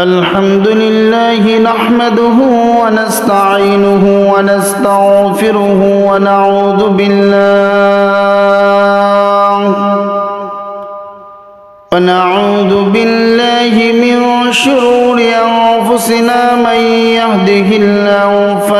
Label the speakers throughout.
Speaker 1: الحمد لله نحمده ونستعينه ونستغفره ونعوذ بالله. ونعوذ بالله من شرور أنفسنا من يهده الله فلا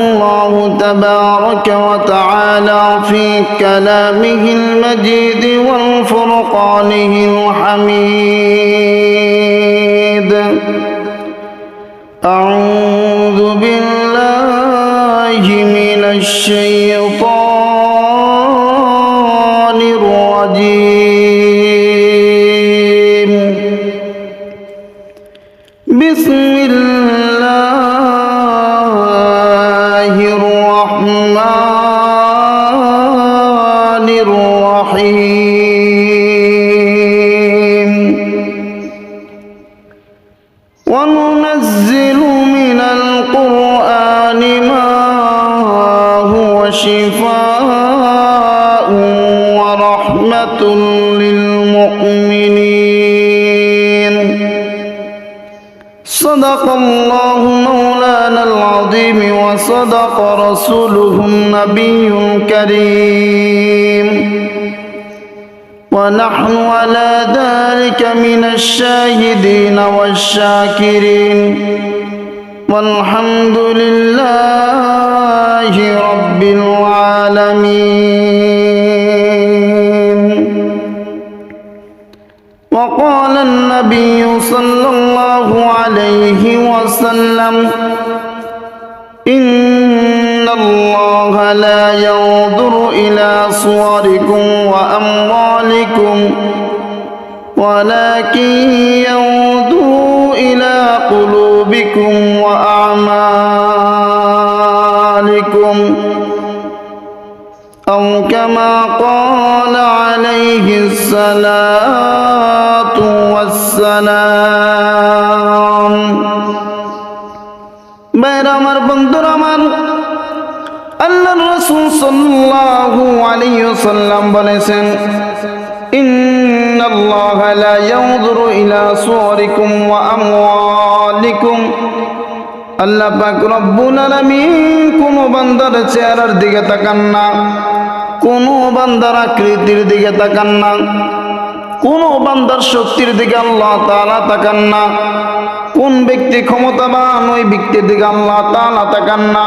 Speaker 1: الله تبارك وتعالى في كلامه المجيد والفرقانه الحميد. أعوذ بالله من الشيطان وصدق رسوله النبي الكريم. ونحن على ذلك من الشاهدين والشاكرين. والحمد لله رب العالمين. وقال النبي صلى الله عليه وسلم الله لا ينظر إلى صوركم وأموالكم ولكن ينظر إلى قلوبكم وأعمالكم أو كما قال عليه الصلاة والسلام বাইর আমার বন্ধুর আমার আল্লাহ রসুল সাল্লাল্লাহু আলাইহি ওয়াসাল্লাম বলেছেন, ইন্নাল্লাহ লা ইয়ানজুরু ইলা সুওয়ারিকুম ওয়া আমওয়ালিকুম। আল্লাহ পাক রব্বুল আলামিন কোন বান্দার চেহারার দিকে তাকান না, কোন বান্দার আকৃতির দিকে তাকান না, কোন বান্দার শক্তির দিকে আল্লাহ তাআলা তাকান না, কোন ব্যক্তি ক্ষমতাবান ওই ব্যক্তির দিকে আল্লাহ তাআলা তাকান না।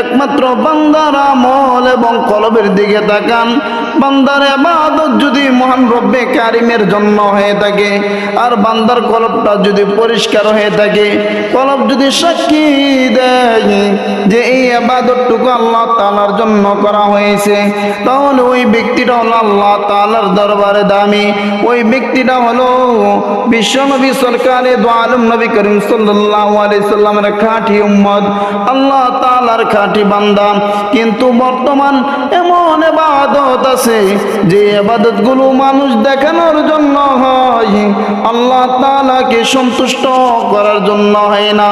Speaker 1: একমাত্র বান্দার আমল এবং কলবের দিকে তাকান। বান্দার ইবাদত যদি মহান রব্বে কারিমের জন্য হয়ে থাকে, আর বান্দার কলবটা যদি পরিষ্কার হয়ে থাকে, কলব যদি সাক্ষী দেয় যে এই আবাদতটুকু আল্লাহ তালার জন্য করা হয়েছে, তাহলে ওই ব্যক্তিটা হলো আল্লাহ তালার দরবারে দামি। ওই ব্যক্তিটা হলো বিশ্বনবী সরকারে দো আলম নবী করিম সাল্লাল্লাহু আলাইহি সাল্লামের খাঁটি উম্মত, আল্লাহ তাআলার খাঁটি বান্দা। কিন্তু বর্তমান এমন ইবাদত আছে যে ইবাদতগুলো মানুষ দেখানোর জন্য হয়, আল্লাহ তালাকে সন্তুষ্ট করার জন্য হয় না।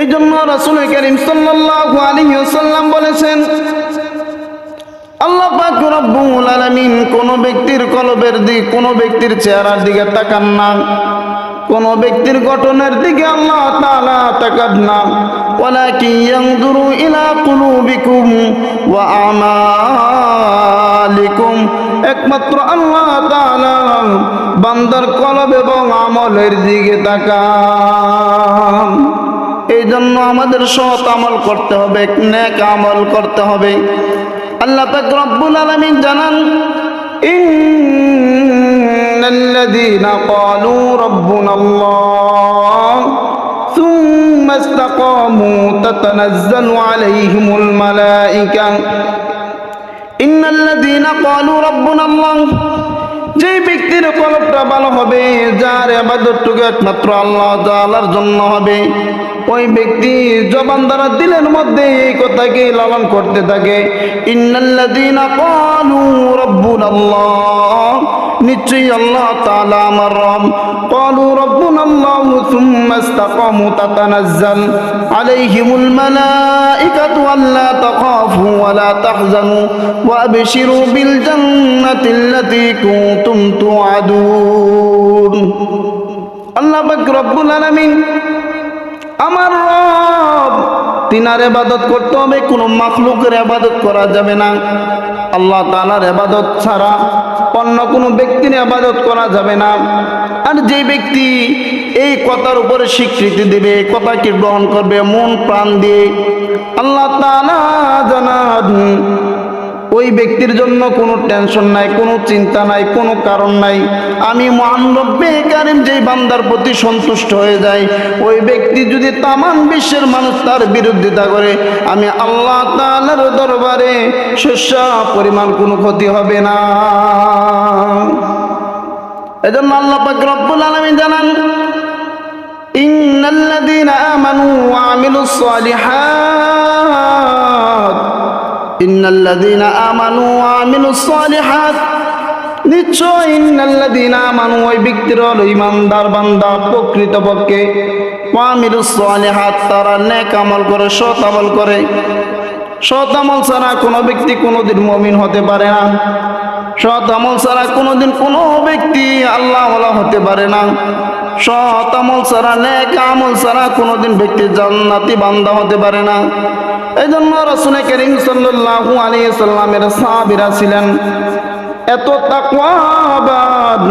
Speaker 1: এই জন্য রাসুল করিম সাল্লাল্লাহু বলেছেন, আল্লাহ কোন ব্যক্তির কলবের দিক, কোন ব্যক্তির চেহারার দিকে তাকান না। কোন ব্যক্তির গঠনের দিকে আল্লাহ তাআলা তাকান না। ওয়ালাকিন ইয়ানজুরু ইলা কুলুবিকুম ওয়া একমাত্র আল্লাহ তাআলা বান্দার কলব এবং আমলের দিকে তাকান। এই জন্য আমাদের সৎ আমল করতে হবে, নেক আমল করতে হবে। আল্লাহ পাক রব্বুল আলামিন জানান ইন্নাল্লাযীনা ক্বালু রাব্বুনা আল্লাহ ثم استقاموا تتنزل عليهم الملائكة إن الذين قالوا ربنا الله যে ব্যক্তির কলবটা ভালো হবে যার আবাদতটুকু একমাত্র আল্লাহ তাআলার জন্য হবে ওই ব্যক্তি জবান দ্বারা দিলের মধ্যে এই কথাকে লালন করতে থাকে। ইন্নাল্লাযীনা ক্বালু রাব্বুনাল্লাহ। নিশ্চয়ই আল্লাহ তাআলা আমার রব। ক্বালু রাব্বুনাল্লাহ সুম্মা ইসতাকামু তাতানাজ্জাল আলাইহিমুল মালাইকাতু আল্লা তাখাফু ওয়া লা তাহজানু ওয়া আবশিরু বিল জান্নাতি আল্লাতী আল্লাহ আমার রব, তিনার এবাদত করতে হবে, কোনো মাখলুকের এবাদত করা যাবে না। আল্লাহ তালার এবাদত ছাড়া অন্য কোনো ব্যক্তির আবাদত করা যাবে না। আর যে ব্যক্তি এই কথার উপরে স্বীকৃতি দেবে, এই কথাকে গ্রহণ করবে, মন প্রাণ দিয়ে, আল্লাহ তালা জানান ওই ব্যক্তির জন্য কোনো টেনশন নাই, কোনো চিন্তা নাই, কোনো কারণ নাই। আমি মহানব্বে কারিম যেই বান্দার প্রতি সন্তুষ্ট হয়ে যাই, ওই ব্যক্তি যদি তামান বিশ্বের মানুষ তার বিরোধিতা করে, আমি আল্লাহ তাআলার দরবারে শস্য পরিমাণ কোনো ক্ষতি হবে না। এজন্য আল্লাহ পাক রব্বুল আলামিন জানান, ইন্নাল্লাযীনা আমানু ওয়া আমিলুস সালিহাত। ইন্নাল্লাযীনা আমানু নিশ্চয় ওই ব্যক্তির ইমানদার বান্দা তারা করে আমল করে। ছাড়া কোনো ব্যক্তি কোনোদিন মমিন হতে পারে না। সৎ আমল ছাড়া কোনোদিন কোনো ব্যক্তি আল্লাহ হতে পারে না। সৎ আমল ছাড়া, নেক আমল ছাড়া কোনোদিন ব্যক্তি জান্নাতি বান্দা হতে পারে না। এই জন্য রসুল করিম সাল্লাহ আলী সাল্লামের সাহাবীরা ছিলেন এত তাকওয়াবাদ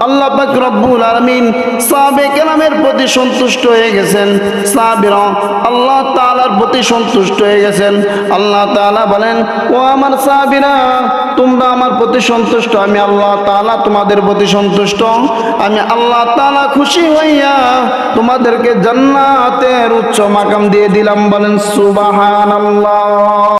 Speaker 1: আল্লাহ পাক রব্বুল আলামিন সাহাবে কেরামের প্রতি সন্তুষ্ট হয়ে গেছেন। সাহাবীরা আল্লাহ তাআলার প্রতি সন্তুষ্ট হয়ে গেছেন। আল্লাহ তাআলা বলেন, ও আমার সাহাবীরা, তোমরা আমার প্রতি সন্তুষ্ট, আমি আল্লাহ তাআলা তোমাদের প্রতি সন্তুষ্ট। আমি আল্লাহ তাআলা খুশি হইয়া তোমাদেরকে জান্নাতের উচ্চ মাকাম দিয়ে দিলাম। বলেন, সুবহানাল্লাহ।